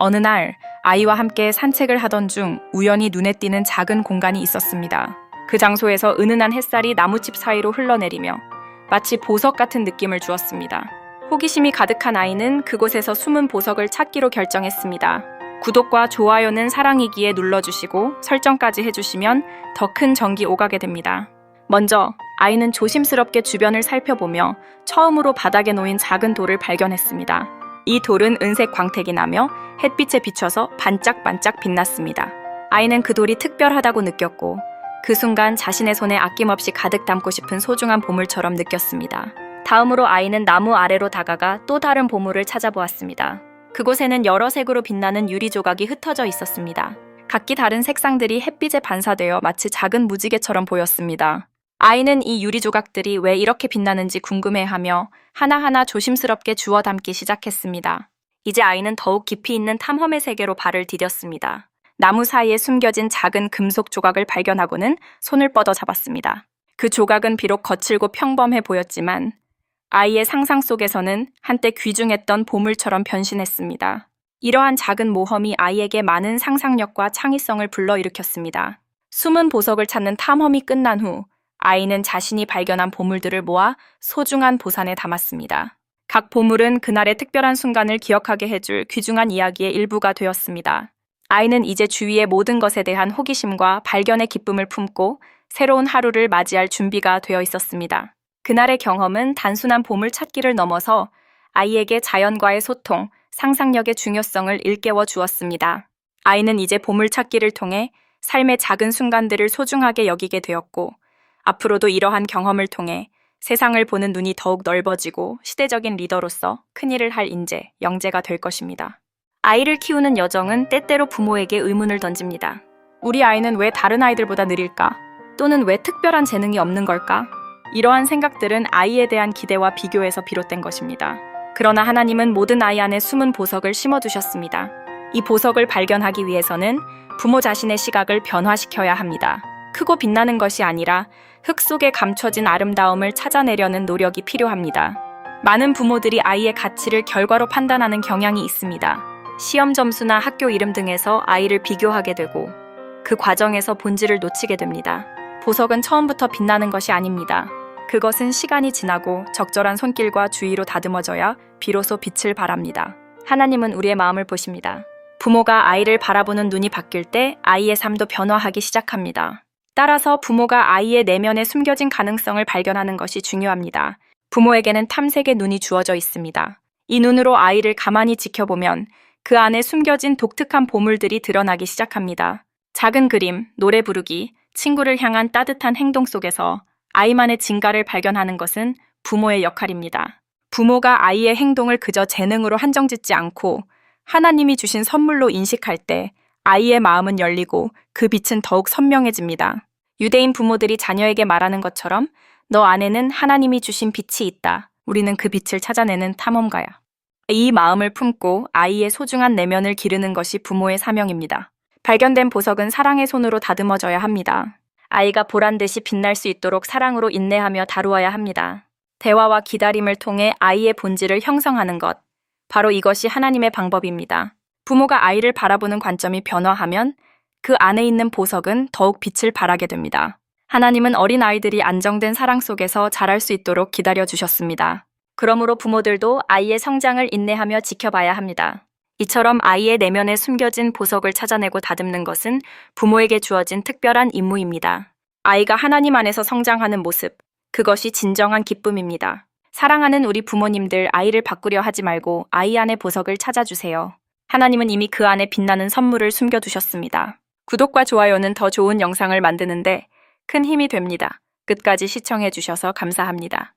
어느 날 아이와 함께 산책을 하던 중 우연히 눈에 띄는 작은 공간이 있었습니다. 그 장소에서 은은한 햇살이 나무집 사이로 흘러내리며 마치 보석 같은 느낌을 주었습니다. 호기심이 가득한 아이는 그곳에서 숨은 보석을 찾기로 결정했습니다. 구독과 좋아요는 사랑이기에 눌러주시고 설정까지 해주시면 더 큰 정기 오가게 됩니다. 먼저 아이는 조심스럽게 주변을 살펴보며 처음으로 바닥에 놓인 작은 돌을 발견했습니다. 이 돌은 은색 광택이 나며 햇빛에 비춰서 반짝반짝 빛났습니다. 아이는 그 돌이 특별하다고 느꼈고 그 순간 자신의 손에 아낌없이 가득 담고 싶은 소중한 보물처럼 느꼈습니다. 다음으로 아이는 나무 아래로 다가가 또 다른 보물을 찾아보았습니다. 그곳에는 여러 색으로 빛나는 유리 조각이 흩어져 있었습니다. 각기 다른 색상들이 햇빛에 반사되어 마치 작은 무지개처럼 보였습니다. 아이는 이 유리 조각들이 왜 이렇게 빛나는지 궁금해하며 하나하나 조심스럽게 주워 담기 시작했습니다. 이제 아이는 더욱 깊이 있는 탐험의 세계로 발을 디뎠습니다. 나무 사이에 숨겨진 작은 금속 조각을 발견하고는 손을 뻗어 잡았습니다. 그 조각은 비록 거칠고 평범해 보였지만 아이의 상상 속에서는 한때 귀중했던 보물처럼 변신했습니다. 이러한 작은 모험이 아이에게 많은 상상력과 창의성을 불러일으켰습니다. 숨은 보석을 찾는 탐험이 끝난 후 아이는 자신이 발견한 보물들을 모아 소중한 보산에 담았습니다. 각 보물은 그날의 특별한 순간을 기억하게 해줄 귀중한 이야기의 일부가 되었습니다. 아이는 이제 주위의 모든 것에 대한 호기심과 발견의 기쁨을 품고 새로운 하루를 맞이할 준비가 되어 있었습니다. 그날의 경험은 단순한 보물 찾기를 넘어서 아이에게 자연과의 소통, 상상력의 중요성을 일깨워 주었습니다. 아이는 이제 보물 찾기를 통해 삶의 작은 순간들을 소중하게 여기게 되었고, 앞으로도 이러한 경험을 통해 세상을 보는 눈이 더욱 넓어지고 시대적인 리더로서 큰일을 할 인재, 영재가 될 것입니다. 아이를 키우는 여정은 때때로 부모에게 의문을 던집니다. 우리 아이는 왜 다른 아이들보다 느릴까? 또는 왜 특별한 재능이 없는 걸까? 이러한 생각들은 아이에 대한 기대와 비교에서 비롯된 것입니다. 그러나 하나님은 모든 아이 안에 숨은 보석을 심어두셨습니다. 이 보석을 발견하기 위해서는 부모 자신의 시각을 변화시켜야 합니다. 크고 빛나는 것이 아니라 흙 속에 감춰진 아름다움을 찾아내려는 노력이 필요합니다. 많은 부모들이 아이의 가치를 결과로 판단하는 경향이 있습니다. 시험 점수나 학교 이름 등에서 아이를 비교하게 되고 그 과정에서 본질을 놓치게 됩니다. 보석은 처음부터 빛나는 것이 아닙니다. 그것은 시간이 지나고 적절한 손길과 주의로 다듬어져야 비로소 빛을 발합니다. 하나님은 우리의 마음을 보십니다. 부모가 아이를 바라보는 눈이 바뀔 때 아이의 삶도 변화하기 시작합니다. 따라서 부모가 아이의 내면에 숨겨진 가능성을 발견하는 것이 중요합니다. 부모에게는 탐색의 눈이 주어져 있습니다. 이 눈으로 아이를 가만히 지켜보면 그 안에 숨겨진 독특한 보물들이 드러나기 시작합니다. 작은 그림, 노래 부르기, 친구를 향한 따뜻한 행동 속에서 아이만의 진가를 발견하는 것은 부모의 역할입니다. 부모가 아이의 행동을 그저 재능으로 한정짓지 않고 하나님이 주신 선물로 인식할 때 아이의 마음은 열리고 그 빛은 더욱 선명해집니다. 유대인 부모들이 자녀에게 말하는 것처럼 너 안에는 하나님이 주신 빛이 있다. 우리는 그 빛을 찾아내는 탐험가야. 이 마음을 품고 아이의 소중한 내면을 기르는 것이 부모의 사명입니다. 발견된 보석은 사랑의 손으로 다듬어져야 합니다. 아이가 보란 듯이 빛날 수 있도록 사랑으로 인내하며 다루어야 합니다. 대화와 기다림을 통해 아이의 본질을 형성하는 것. 바로 이것이 하나님의 방법입니다. 부모가 아이를 바라보는 관점이 변화하면 그 안에 있는 보석은 더욱 빛을 발하게 됩니다. 하나님은 어린 아이들이 안정된 사랑 속에서 자랄 수 있도록 기다려 주셨습니다. 그러므로 부모들도 아이의 성장을 인내하며 지켜봐야 합니다. 이처럼 아이의 내면에 숨겨진 보석을 찾아내고 다듬는 것은 부모에게 주어진 특별한 임무입니다. 아이가 하나님 안에서 성장하는 모습, 그것이 진정한 기쁨입니다. 사랑하는 우리 부모님들 아이를 바꾸려 하지 말고 아이 안의 보석을 찾아주세요. 하나님은 이미 그 안에 빛나는 선물을 숨겨두셨습니다. 구독과 좋아요는 더 좋은 영상을 만드는데 큰 힘이 됩니다. 끝까지 시청해주셔서 감사합니다.